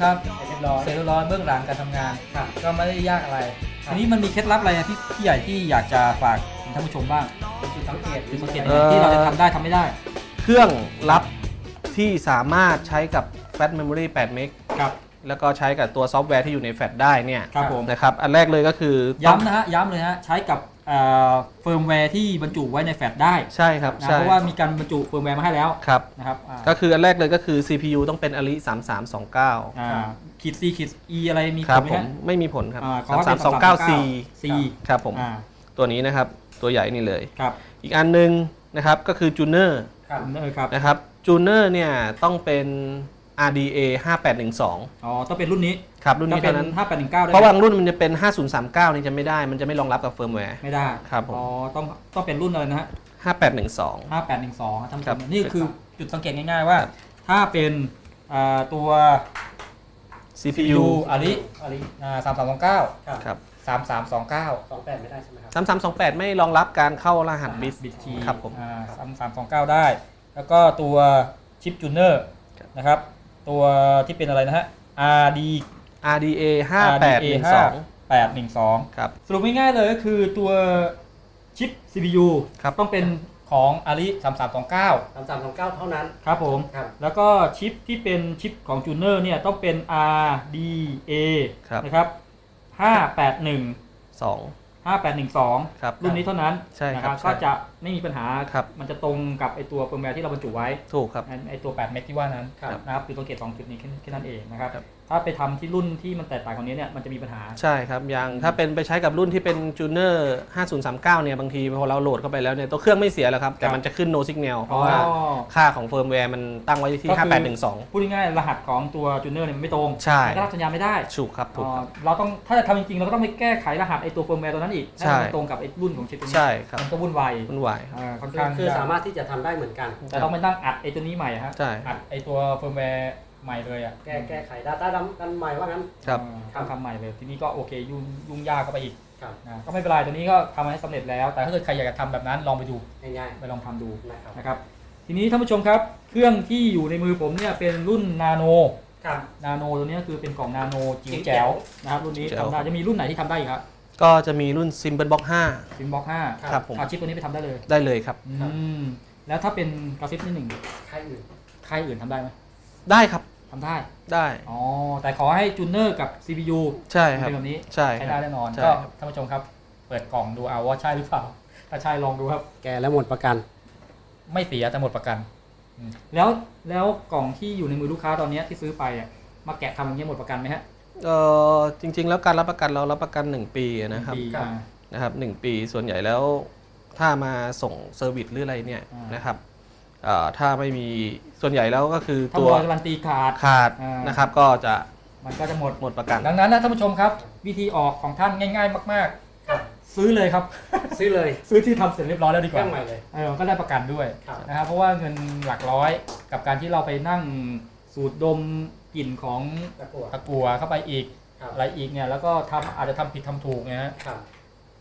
ครับเรียบร้อยเสร็จเรียบร้อยเบื้องหลังการทำงาน ครับ ก็ไม่ได้ยากอะไรครับทีนี้มันมีเคล็ดลับอะไรนะที่พี่ใหญ่ที่อยากจะฝากถึงท่านผู้ชมบ้างเป็นจุดสังเกตหรือสังเกตเอ่อที่เราจะทำได้ทำไม่ได้ เครื่องรับที่สามารถใช้กับ Flash Memory 8เมกครับ แล้วก็ใช้กับตัวซอฟต์แวร์ที่อยู่ในแฟลชได้เนี่ยครับผม นะครับอันแรกเลยก็คือต้องย้ำนะฮะย้ำเลยฮะใช้กับเอ่อเฟิร์มแวร์ที่บรรจุไว้ในแฟลชได้ใช่ครับนะใช่เพราะว่ามีการบรรจุเฟิร์มแวร์มาให้แล้วครับนะครับอ่าก็คืออันแรกเลยก็คือ CPU ต้องเป็น Ali 3329 อ่าขีด C ขีด E อะไรมีครับผลไหผมฮะ ไม่มีผลครับ อ่าขอให้เป็น 3329C C ครับผมอ่าตัวนี้นะครับตัวใหญ่นี่เลย ครับอีกอันหนึงนะครับก็คือ Juner ครับเออครับ นะครับ Juner เนี่ยต้องเป็น RDA 5812 อ๋อ ต้องเป็นรุ่นนี้ครับรุ่นถ้านี้เป็นเท่านั้น 5819ได้เพราะไหมบางรุ่นมันจะเป็น 5039 นี่จะไม่ได้ มันจะไม่รองรับกับเฟิร์มแวร์ ไม่ได้ ครับผม อ๋อ ต้อง ต้องเป็นรุ่นอะไรนะฮะ 5812 5812ครับท่านผู้คชรับมนี่คือจุดสังเกตง่ายๆว่า ถ้าเป็นอ่าตัว CPU อาริอาริสามสามสองเก้าครับครับสามสามสองเก้าสองแปดไม่ได้ใช่ไหมครับ3328ไม่รองรับการเข้ารหัสบิตบิตทีครับผมสามสามสองเก้าได้ แล้วก็ตัวชิปจูเนอร์ครับนะครับ ตัวที่เป็นอะไรนะฮะ RD RDA RDA 5812 812 ครับ สรุปง่ายๆเลยก็คือตัวชิป CPU ครับ ต้องเป็นของอาริ3329สามสามสองเก้าเท่านั้น ครับผม ครับ แล้วก็ชิปที่เป็นชิปของจูเนอร์เนี่ยต้องเป็น RDA ครับนะครับ 581 2 5812 ครับรุ่นนี้เท่านั้นใช่ครับ นะครับใช่ก็จะไม่มีปัญหาครับมันจะตรงกับไอตัวเฟิร์มแวร์ที่เราบรรจุไว้ ถูกครับ ไอ้ไอตัว 8 เมกที่ว่านั้นครับนะครับคือตัวเกต2จุดนี้แค่แค่นั้นเองนะครับครับถ้าไปทำที่รุ่นที่มันแตกต่างกว่านี้เนี่ย มันจะมีปัญหา ใช่ครับ อย่างถ้าเป็นไปใช้กับรุ่นที่เป็น Juner 5039 เนี่ย บางทีพอเราโหลดเข้าไปแล้วเนี่ย ตัวเครื่องไม่เสียแล้วครับ แต่มันจะขึ้น no signal เพราะว่าอ๋อค่าของเฟิร์มแวร์มันตั้งไว้ที่ก็คือ5812 พูดง่ายๆ รหัสของตัวจูเนอร์เนี่ยมันไม่ตรงใช่มันก็รับสัญญาณไม่ได้ถูกครับถูกครับอ๋อเราต้อง ถ้าจะทำจริงๆ เราก็ต้องไปแก้ไขรหัสไอตัวเฟิร์มแวร์ตัวนั้นอีกให้ใช่มันตรงกับไอรุ่นของชิปตัวนี้ใช่ครับมันก็วุ่นวายมันวายครับอ่าค่อนคือข้างคือยกสามารถที่จะทำได้เหมือนกันแต่ต้องไปนั่งอัดไอตัวนี้ใหม่อะฮะใช่ อัดไอตัวเฟิร์มแวร์ใหม่เลยอะแก้แก้ไข Data ดำกันใหม่ว่างั้น ครับอ่าต้องทำใหม่เลยทีนี้ก็โอเคยุ่งยุ่งยากเข้าไปอีกครับอ่าก็ไม่เป็นไรตัวนี้ก็ทำให้สำเร็จแล้ว แต่ถ้าเกิดใครอยากจะทำแบบนั้นลองไปดูง่ายไปลองทำดู ๆนะครับนะครับทีนี้ท่านผู้ชมครับเครื่องที่อยู่ในมือผมเนี่ยเป็นรุ่นนาโนครับ นาโนตัวนี้คือเป็นกล่องนาโนจิ๋วจิ๋วแจ๋แจ๋ววนะครับรุ่นนี้แจ๋ว ทำได้จะมีรุ่นไหนที่ทำได้อีกครับ ก็จะมีรุ่น Symbol Box ซิมบ็อกห้า5ครับผม เอาชิปตัวนี้ไปทำได้เลยได้เลยครับ อืมแล้วถ้าเป็นกราฟิกนิดหนึ่งใครอื่นค่ายอื่นทำได้ไหมได้ครับทำได้ ได้ อ๋อ แต่ขอให้จูเนอร์กับ CPU ใช่ครับเป็นแบบนี้ ใช่ใช้ครัได้บแน่นอนใช่ก็ครับท่านผู้ชมครับ เปิดกล่องดูเอาว่าใช่หรือเปล่า ถ้าใช่ลองดูครับ แกแล้วหมดประกัน ไม่เสียแต่หมดประกันอืมแล้วแล้วกล่องที่อยู่ในมือลูกค้าตอนเนี้ยที่ซื้อไปอะมาแกะทำอย่างเงี้ยหมดประกันไหมฮะ เออจริง ๆ แล้วการรับประกันเรารับประกัน 1 ปีนะครับปีครับอ่า นะครับหนึ่งปีส่วนใหญ่แล้วถ้ามาส่งเซอร์วิสหรืออะไรเนี่ยอ่าน นะครับเอ่อถ้าไม่มีส่วนใหญ่แล้วก็คือถ้าตับวอยการันตีขาด ขาดอ่าน นะครับ ก็จะมันก็จะหมด หมดประกัน ดังนั้นนะท่านผู้ชมครับ วิธีออกของท่านง่าย ๆ มากครับ ๆ ซื้อเลยครับ ซื้อเลยซื้อที่ทำเสร็จเรียบร้อยแล้วดีเคกรื่ว่าองใหม่เลย เออก็ได้ประกันด้วยครับ นะครับเพราะว่าเงินหลักร้อยกับการที่เราไปนั่งสูดดม กลิ่นของตะกั่วตะกัวเข้าไปอีกครับอะไรอีกเนี่ยแล้วก็ทำอาจจะทำผิดทำถูกนะฮะครับ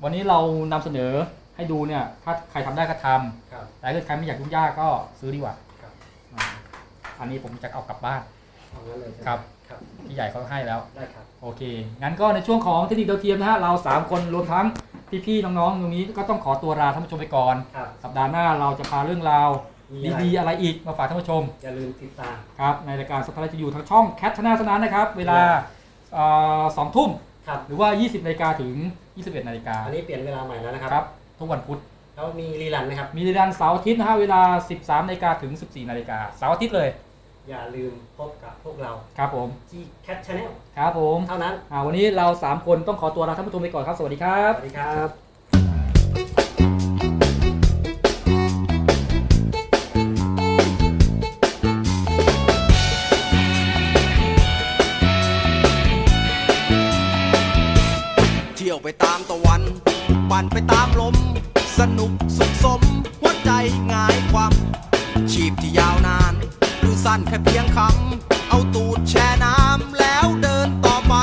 วันนี้เรานำเสนอให้ดูเนี่ย ถ้าใครทำได้ก็ทำครับแต่ถ้าเกิดใครไม่อยากยุ่งยากก็ซื้อดีกว่าครับอ่าอันนี้ผมจะเอากลับบ้านเอางั้นเลยใช่ไหมครับครับพี่ใหญ่เขาให้แล้วได้ครับโอเค งั้นก็ในช่วงของเทคนิคดาวเทียมนะฮะเรา 3 คนรวมทั้งพี่ๆน้องๆตรงนี้ก็ต้องขอตัวลาท่านผู้ชมไปก่อนครับสัปดาห์หน้าเราจะพาเรื่องราวมีอะไร ดีๆอะไรอีกมาฝากท่านผู้ชม อย่าลืมติดตามครับในรายการสตาร์จะอยู่ทางช่องแคทธนาสนานนะครับ เวลาเอ่อสองทุ่มครับหรือว่า 20นาฬิกาถึง 21นาฬิกาอันนี้เปลี่ยนเวลาใหม่แล้วนะครับครับทุกวันพุธแล้วมีรีลันไหมครับ มีเรียนเสาร์อาทิตย์นะฮะเวลา 13นาฬิกาถึง 14นาฬิกาเสาร์อาทิตย์เลย อย่าลืมพบกับพวกเรา ครับผมที่ Cat Channel ครับผม เท่านั้น อ่า วันนี้เรา 3 คนต้องขอตัวลาท่านผู้ชมไปก่อนครับ สวัสดีครัสบวัสดีครับ พที่ยาวนาน ดูสั้นแค่เพียงคำ เอาตูดแช่น้ำแล้วเดินต่อไป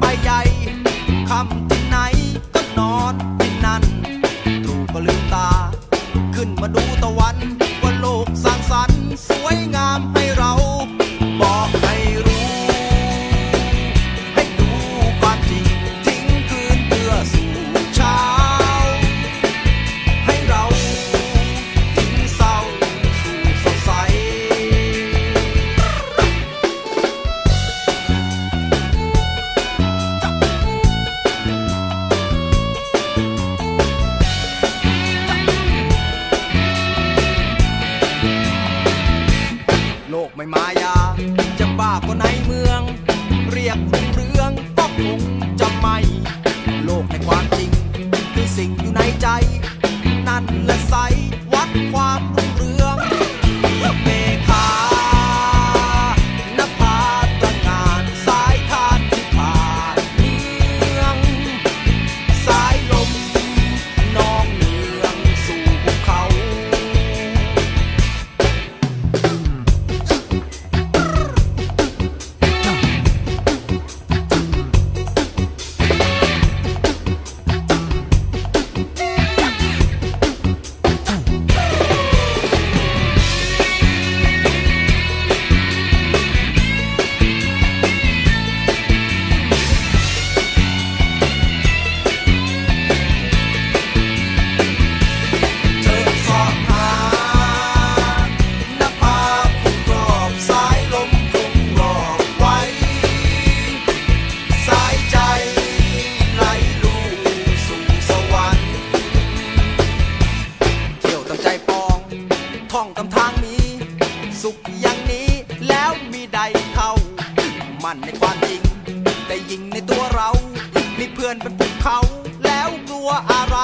ไปใหญ่คำที่ไหนก็นอนที่นั่นตรูก็ลืมตา ขึ้นมาดู ไม่มายา จะบ้าก็ในเมือง เรียก ท่องตามทางมี สุขอย่างนี้แล้วมีใดเท่า มันในความจริง แต่ยิงในตัวเรา มีเพื่อนเป็นพวกเขา แล้วกลัวอะไร